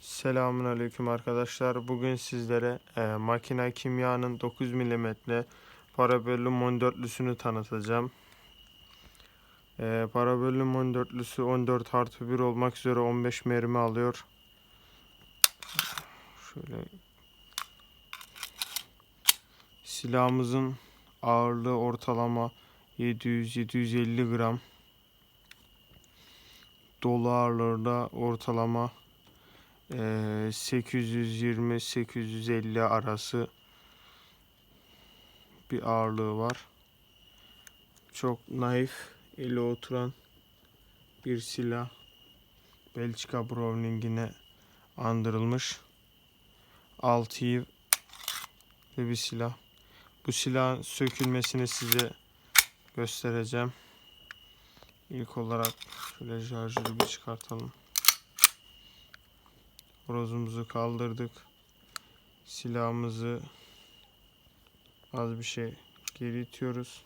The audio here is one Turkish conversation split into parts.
Selamun Aleyküm arkadaşlar. Bugün sizlere e, makine kimyanın 9 mm parabellum 14'lüsünü tanıtacağım. E, parabellum 14'lüsü 14 artı 1 olmak üzere 15 mermi alıyor. Şöyle silahımızın ağırlığı ortalama 700-750 gram. Dolu ağırlığı da ortalama 820-850 arası bir ağırlığı var. Çok naif, eli oturan bir silah. Belçika Browning'ine andırılmış. 6 ve bir silah. Bu silahın sökülmesini size göstereceğim. İlk olarak şöyle şarjörü bir çıkartalım. Horozumuzu kaldırdık. Silahımızı az bir şey geri itiyoruz.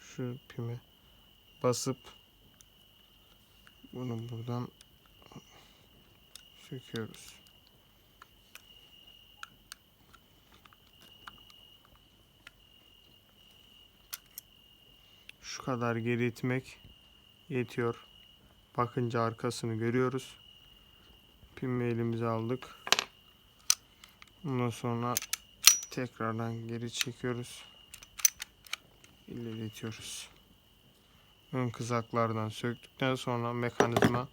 Şu pimi basıp bunu buradan söküyoruz. Şu kadar geri itmek yetiyor. Bakınca arkasını görüyoruz. Pimi elimize aldık. Ondan sonra tekrardan geri çekiyoruz. İlerletiyoruz. Ön kızaklardan söktükten sonra mekanizma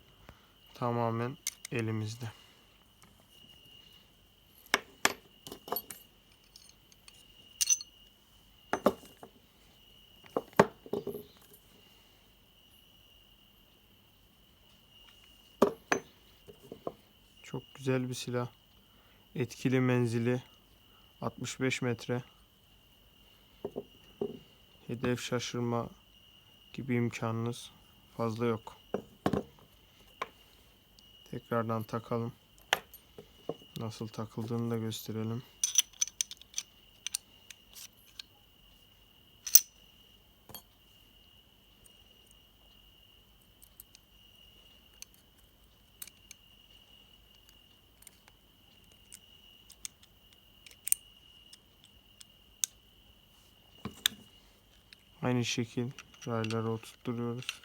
tamamen elimizde. Çok güzel bir silah. Etkili menzili 65 metre. Hedef şaşırma gibi imkanınız fazla yok. Tekrardan takalım. Nasıl takıldığını da gösterelim. Aynı şekil rayları oturtturuyoruz.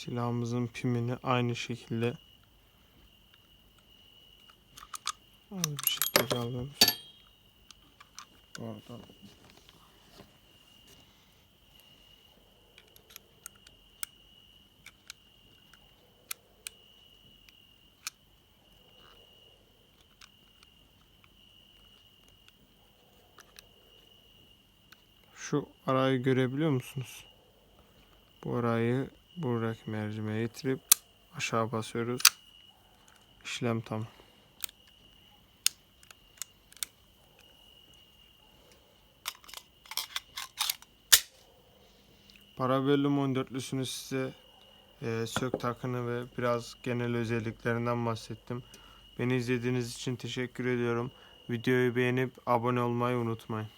Silahımızın pimini aynı şekilde az bir şekilde alıyoruz. Oradan Şu arayı görebiliyor musunuz? Bu arayı buradaki mercimeğe getirip aşağı basıyoruz. İşlem tamam. Parabellum 14'lüsünü size e, sök takını ve biraz genel özelliklerinden bahsettim. Beni izlediğiniz için teşekkür ediyorum. Videoyu beğenip abone olmayı unutmayın.